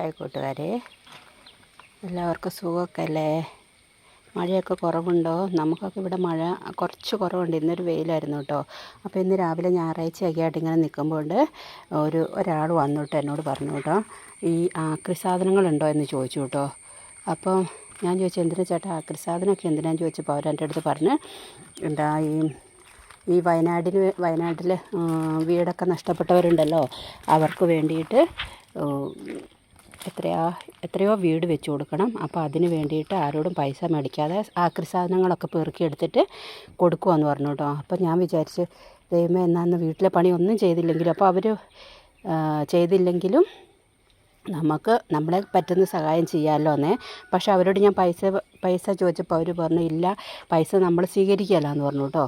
Hi കൂട്ടുകാരെ. എല്ലാവർക്കും സുഖമൊക്കെ അല്ലേ മഴയൊക്കെ കുറവുണ്ടോ? നമുക്കൊക്കെ ഇവിടെ മഴ കുറച്ച് കുറവുണ്ട്. ഇന്നൊരു വെയിലായിരുന്നു കേട്ടോ. അപ്പോൾ ഇന്ന് രാവിലെ ഞായറാഴ്ചയൊക്കെ ആയിട്ട് ഇങ്ങനെ നിൽക്കുമ്പോൾ ഒരു ഒരാൾ വന്നു കേട്ടോ എന്നോട് പറഞ്ഞു കേട്ടോ. ഈ ആക്രി സാധനങ്ങളുണ്ടോ എന്ന് ചോദിച്ചു കേട്ടോ. അപ്പം ഞാൻ ചോദിച്ചു എന്തിനാ ചേട്ടാ ആക്രി സാധനമൊക്കെ എന്തിനാന്ന് ചോദിച്ചപ്പോൾ അവരെന്റെ അടുത്ത് പറഞ്ഞ് എന്താ ഈ ഈ വയനാടിന് വയനാട്ടിൽ വീടൊക്കെ നഷ്ടപ്പെട്ടവരുണ്ടല്ലോ. അവർക്ക് വേണ്ടിയിട്ട് എത്രയാ എത്രയോ വീട് വെച്ച് കൊടുക്കണം. അപ്പോൾ അതിന് വേണ്ടിയിട്ട് ആരോടും പൈസ മേടിക്കാതെ ആക്രി സാധനങ്ങളൊക്കെ പെറുക്കി എടുത്തിട്ട് കൊടുക്കുമെന്ന് പറഞ്ഞു കേട്ടോ. അപ്പോൾ ഞാൻ വിചാരിച്ച് ദൈവമേ എന്നാന്ന് വീട്ടിലെ പണി ഒന്നും ചെയ്തില്ലെങ്കിലും അപ്പോൾ അവർ ചെയ്തില്ലെങ്കിലും നമുക്ക് നമ്മളെ പറ്റുന്ന സഹായം ചെയ്യാമല്ലോ എന്നേ പക്ഷെ അവരോട് ഞാൻ പൈസ പൈസ ചോദിച്ചപ്പോൾ അവർ പറഞ്ഞു ഇല്ല പൈസ നമ്മൾ സ്വീകരിക്കുകയല്ല എന്ന് പറഞ്ഞു കേട്ടോ.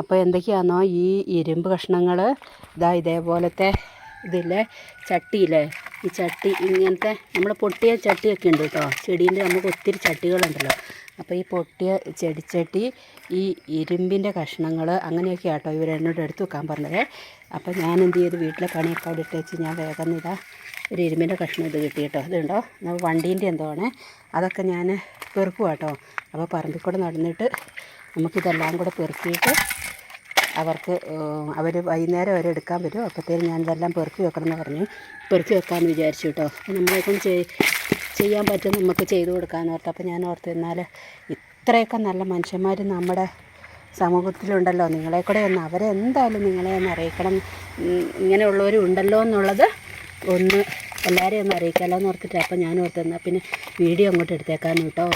അപ്പോൾ എന്തൊക്കെയാണെന്നോ ഈ ഇരുമ്പ് കഷ്ണങ്ങൾ ഇതാ ഇതേപോലത്തെ ഇതില്ലേ ചട്ടിയില്ലേ ഈ ചട്ടി ഇങ്ങനത്തെ നമ്മൾ പൊട്ടിയ ചട്ടിയൊക്കെ ഉണ്ട് കേട്ടോ. ചെടീന്റെ നമുക്ക് ഒത്തിരി ചട്ടികളുണ്ടല്ലോ. അപ്പോൾ ഈ പൊട്ടിയ ചെടിച്ചട്ടി ഈ ഇരുമ്പിന്റെ കഷ്ണങ്ങൾ അങ്ങനെയൊക്കെ ആട്ടോ ഇവർ എന്നോട് എടുത്തു വെക്കാൻ പറഞ്ഞത്. അപ്പോൾ ഞാൻ എന്ത് ചെയ്തു? വീട്ടിലെ പണിയൊക്കെ അവിടെ ഇട്ട് വെച്ച് ഞാൻ വേഗം ഇതാ ഒരു ഇരുമ്പിന്റെ കഷ്ണം ഇത് കിട്ടി കേട്ടോ. ഇതുണ്ടോ വണ്ടീന്റെ എന്തോ ആണ്. അതൊക്കെ ഞാൻ പെറുക്കുവാട്ടോ. അപ്പോൾ പറമ്പിൽ കൂടെ നടന്നിട്ട് നമുക്കിതെല്ലാം കൂടെ പെറുക്കിയിട്ട് അവർക്ക് അവർ വൈകുന്നേരം വരെ എടുക്കാൻ വരും അപ്പോഴത്തേനും ഞാൻ ഇതെല്ലാം പെറുക്കി വെക്കണം എന്ന് പറഞ്ഞു. പെറുക്കി വെക്കാമെന്ന് വിചാരിച്ചു കേട്ടോ. അപ്പോൾ നമ്മളെക്കൊണ്ട് ചെയ്യാൻ പറ്റും നമുക്ക് ചെയ്തു കൊടുക്കാമെന്ന് ഓർത്ത് അപ്പോൾ ഞാൻ ഓർത്ത് എന്നാൽ ഇത്രയൊക്കെ നല്ല മനുഷ്യന്മാർ നമ്മുടെ സമൂഹത്തിലുണ്ടല്ലോ. നിങ്ങളെ കൂടെ ഒന്ന് അവരെ എന്തായാലും നിങ്ങളെ ഒന്ന് അറിയിക്കണം. ഇങ്ങനെയുള്ളവരും ഉണ്ടല്ലോ എന്നുള്ളത് ഒന്ന് എല്ലാവരെയും ഒന്ന് അറിയിക്കാമല്ലോ എന്ന് ഓർത്തിട്ട് അപ്പോൾ ഞാൻ ഓർത്തെന്നാൽ പിന്നെ വീഡിയോ അങ്ങോട്ട് എടുത്തേക്കാന്ന് കേട്ടോ.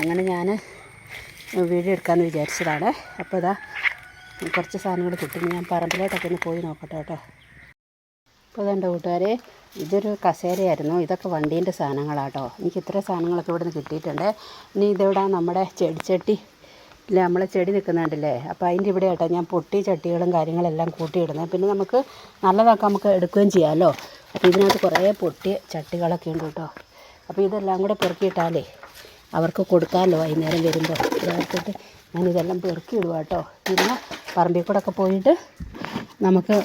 അങ്ങനെ ഞാൻ വീഡിയോ എടുക്കാമെന്ന് വിചാരിച്ചതാണ്. അപ്പോൾ ഇതാ കുറച്ച് സാധനങ്ങൾ കിട്ടും. ഞാൻ പറമ്പിലോട്ടൊക്കെ ഒന്ന് പോയി നോക്കട്ടെ കേട്ടോ. അപ്പോൾ ഇതെന്റെ കൂട്ടുകാരെ ഇതൊരു കസേരയായിരുന്നു. ഇതൊക്കെ വണ്ടീന്റെ സാധനങ്ങളാട്ടോ എനിക്ക് ഇത്ര സാധനങ്ങളൊക്കെ ഇവിടെ നിന്ന് കിട്ടിയിട്ടുണ്ട്. ഇനി ഇതിവിടെ നമ്മുടെ ചെടിച്ചട്ടി ഇല്ല നമ്മളെ ചെടി നിൽക്കുന്നുണ്ടല്ലേ? അപ്പോൾ അതിന്റെ ഇവിടെ ആട്ടോ ഞാൻ പൊട്ടി ചട്ടികളും കാര്യങ്ങളെല്ലാം കൂട്ടിയിടുന്നത്. പിന്നെ നമുക്ക് നല്ലതൊക്കെ നമുക്ക് എടുക്കുകയും ചെയ്യാമല്ലോ. അപ്പോൾ ഇതിനകത്ത് കുറേ പൊട്ടിയ ചട്ടികളൊക്കെ ഉണ്ട് കേട്ടോ. അപ്പോൾ ഇതെല്ലാം കൂടെ പെറുക്കിയിട്ടാലേ അവർക്ക് കൊടുക്കാമല്ലോ വൈകുന്നേരം വരുമ്പോൾ. ഞാനിതെല്ലാം പെറുക്കി ഇടുക കേട്ടോ. പിന്നെ പറമ്പിൽ കൂടെ ഒക്കെ പോയിട്ട് നമുക്ക്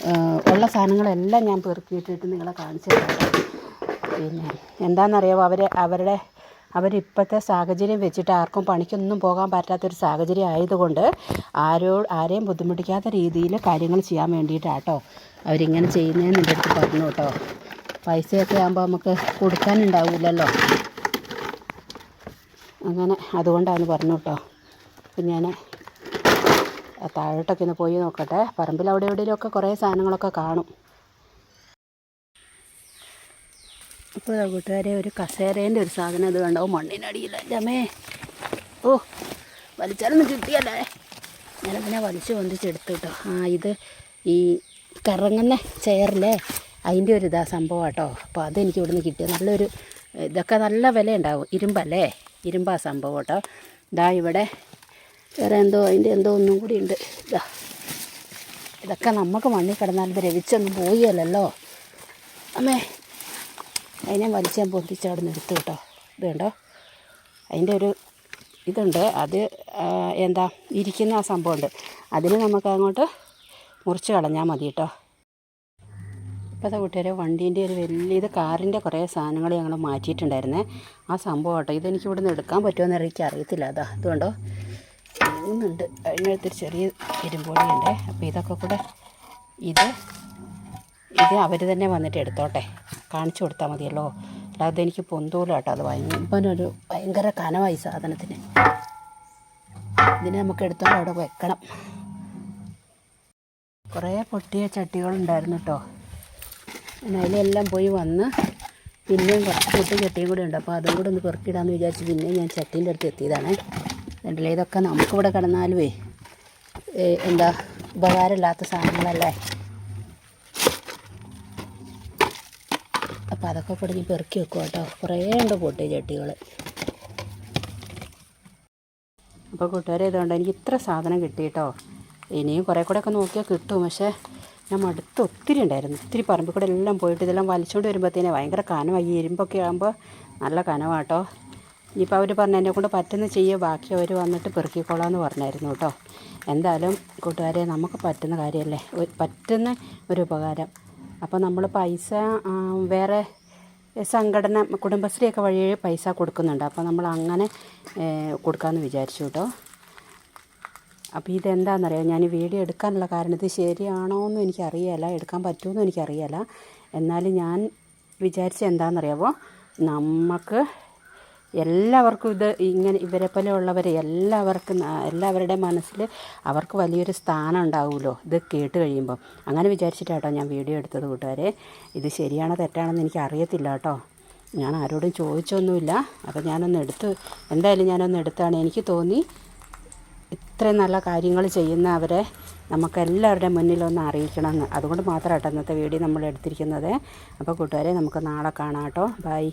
ഉള്ള സാധനങ്ങളെല്ലാം ഞാൻ പെറുക്കിയിട്ടിട്ട് നിങ്ങളെ കാണിച്ചു തരാം. പിന്നെ എന്താണെന്നറിയാമോ അവർ അവരുടെ അവരിപ്പോഴത്തെ സാഹചര്യം വെച്ചിട്ട് ആർക്കും പണിക്കൊന്നും പോകാൻ പറ്റാത്തൊരു സാഹചര്യം ആയതുകൊണ്ട് ആരോ ആരെയും ബുദ്ധിമുട്ടിക്കാത്ത രീതിയിൽ കാര്യങ്ങൾ ചെയ്യാൻ വേണ്ടിയിട്ടാട്ടോ അവരിങ്ങനെ ചെയ്യുന്നതെന്ന് എന്റെ അടുത്ത് പറഞ്ഞു കേട്ടോ. പൈസയൊക്കെ ആകുമ്പോൾ നമുക്ക് കൊടുക്കാനുണ്ടാവില്ലല്ലോ അങ്ങനെ അതുകൊണ്ടാണ് പറഞ്ഞു കേട്ടോ. അപ്പം ഞാൻ താഴോട്ടൊക്കെ ഒന്ന് പോയി നോക്കട്ടെ. പറമ്പിൽ അവിടെ എവിടെയെങ്കിലുമൊക്കെ കുറേ സാധനങ്ങളൊക്കെ കാണും. ഇപ്പോൾ കൂട്ടുകാരെ ഒരു കസേരേന്റെ ഒരു സാധനം ഇത് കണ്ടോ? മണ്ണിനടിയില്ലല്ലേ ഓ വലിച്ചാലൊന്നും കിട്ടിയല്ലേ? പിന്നെ വലിച്ചു പൊന്തിച്ചെടുത്തു കേട്ടോ ആ ഇത് ഈ കറങ്ങുന്ന ചെയറിലെ അതിന്റെ ഒരു ഇതാ സംഭവം കേട്ടോ അപ്പോൾ അതെനിക്ക് ഇവിടുന്ന് കിട്ടിയത് നല്ലൊരു ഇതൊക്കെ നല്ല വില ഉണ്ടാവും ഇരുമ്പല്ലേ? ഇരുമ്പാ സംഭവം കേട്ടോ ഇതാ ഇവിടെ വേറെ എന്തോ അതിന്റെ എന്തോ ഒന്നും കൂടി ഉണ്ട്. ഇതാ. ഇതൊക്കെ നമുക്ക് മണ്ണിൽ കിടന്നാൽ ഇത് രവിച്ചൊന്നും പോയല്ലോ അമ്മേ അതിനെ വലിച്ച് ഞാൻ നിന്ന് എടുത്തു കേട്ടോ. ഇത് അതിന്റെ ഒരു ഇതുണ്ട്. അത് എന്താ ഇരിക്കുന്ന ആ സംഭവമുണ്ട്. അതിന് നമുക്ക് അങ്ങോട്ട് മുറിച്ച് കളഞ്ഞാൽ മതി കേട്ടോ. ഇപ്പോഴത്തെ കൂട്ടുകാരെ വണ്ടീന്റെ ഒരു വലിയ ഇത് കാറിന്റെ കുറേ സാധനങ്ങൾ ഞങ്ങൾ മാറ്റിയിട്ടുണ്ടായിരുന്നേ. ആ സംഭവം കേട്ടോ. ഇതെനിക്ക് ഇവിടെ എടുക്കാൻ പറ്റുമോ എന്ന് എനിക്ക് അറിയത്തില്ല. അതാ അതുകൊണ്ടോ പോകുന്നുണ്ട് അതിനടുത്തൊരു ചെറിയ ഇരുമ്പോടിയുണ്ട് അപ്പോൾ ഇതൊക്കെ കൂടെ ഇത് ഇത് അവർ തന്നെ വന്നിട്ട് എടുത്തോട്ടെ. കാണിച്ചു കൊടുത്താൽ മതിയല്ലോ. അല്ലാതെ എനിക്ക് പൊന്തൂല കേട്ടോ അത് ഭയങ്കരൊരു ഭയങ്കര കനമായി സാധനത്തിന്. ഇതിനെ നമുക്ക് എടുത്തോണ്ട് അവിടെ വെക്കണം. കുറേ പൊട്ടിയ ചട്ടികളുണ്ടായിരുന്നു കേട്ടോ അതിലെല്ലാം പോയി വന്ന് പിന്നെയും കുറച്ച് പൊട്ടിയ ചട്ടിയും കൂടെ ഉണ്ട്. അപ്പോൾ അതും കൂടെ ഒന്ന് പെറുക്കിടാമെന്ന് വിചാരിച്ച് പിന്നെ ഞാൻ ചട്ടീന്റെ അടുത്ത് എത്തിയതാണ്. കണ്ടില്ലേ? ഇതൊക്കെ നമുക്കിവിടെ കിടന്നാലുമേ എന്താ ഉപകാരമില്ലാത്ത സാധനങ്ങളല്ലേ? അപ്പോൾ അതൊക്കെ പൊടിഞ്ഞ് പെറുക്കി വെക്കും കേട്ടോ. കുറേ ഉണ്ട് പൊട്ടി ചട്ടികൾ അപ്പോൾ കൂട്ടുകാരെ ഇതുകൊണ്ട് എനിക്ക് ഇത്ര സാധനം കിട്ടി കേട്ടോ. ഇനിയും കുറേ കൂടെ ഒക്കെ നോക്കിയാൽ കിട്ടും. പക്ഷേ ഞാൻ മടുത്ത് ഒത്തിരി ഉണ്ടായിരുന്നു. ഒത്തിരി പറമ്പിൽ കൂടെ എല്ലാം പോയിട്ട് ഇതെല്ലാം വലിച്ചുകൊണ്ട് വരുമ്പോഴത്തേനെ ഭയങ്കര കനമായി ഇരുമ്പൊക്കെ ആകുമ്പോൾ നല്ല കനവാട്ടോ ഇനിയിപ്പോൾ അവർ പറഞ്ഞു എന്നെ കൊണ്ട് പറ്റുന്ന ചെയ്യുക ബാക്കി അവർ വന്നിട്ട് പെറുക്കിക്കോളാമെന്ന് പറഞ്ഞായിരുന്നു കേട്ടോ. എന്തായാലും കൂട്ടുകാരെ നമുക്ക് പറ്റുന്ന കാര്യമല്ലേ പറ്റുന്ന ഒരു ഉപകാരം. അപ്പോൾ നമ്മൾ പൈസ വേറെ സംഘടന കുടുംബശ്രീയൊക്കെ വഴി പൈസ കൊടുക്കുന്നുണ്ട്. അപ്പോൾ നമ്മൾ അങ്ങനെ കൊടുക്കാമെന്ന് വിചാരിച്ചു കേട്ടോ. അപ്പോൾ ഇതെന്താണെന്നറിയാം ഞാൻ വീഡിയോ എടുക്കാനുള്ള കാരണം ഇത് ശരിയാണോ എന്നും എനിക്കറിയില്ല എടുക്കാൻ പറ്റുമെന്നും എനിക്കറിയില്ല എന്നാലും ഞാൻ വിചാരിച്ച എന്താണെന്നറിയാമോ നമുക്ക് എല്ലാവർക്കും ഇത് ഇങ്ങനെ ഇവരെ പോലെ ഉള്ളവരെ എല്ലാവർക്കും എല്ലാവരുടെ മനസ്സിൽ അവർക്ക് വലിയൊരു സ്ഥാനം ഉണ്ടാവുമല്ലോ. ഇത് കേട്ട് കഴിയുമ്പോൾ അങ്ങനെ വിചാരിച്ചിട്ടാട്ടോ ഞാൻ വീഡിയോ എടുത്തത് കൂട്ടുകാരെ. ഇത് ശരിയാണോ തെറ്റാണെന്ന് എനിക്ക് അറിയത്തില്ല കേട്ടോ. ഞാൻ ആരോടും ചോദിച്ചൊന്നുമില്ല. അപ്പോൾ ഞാനൊന്ന് എടുത്ത് എന്തായാലും ഞാനൊന്ന് എടുത്താണ്. എനിക്ക് തോന്നി ഇത്രയും നല്ല കാര്യങ്ങൾ ചെയ്യുന്ന അവരെ നമുക്ക് എല്ലാവരുടെ മുന്നിലൊന്ന് അറിയിക്കണമെന്ന്. അതുകൊണ്ട് മാത്രമാട്ടോ ഇന്നത്തെ വീഡിയോ നമ്മൾ എടുത്തിരിക്കുന്നത്. അപ്പോൾ കൂട്ടുകാരെ നമുക്ക് നാളെ കാണാം കേട്ടോ. ബൈ.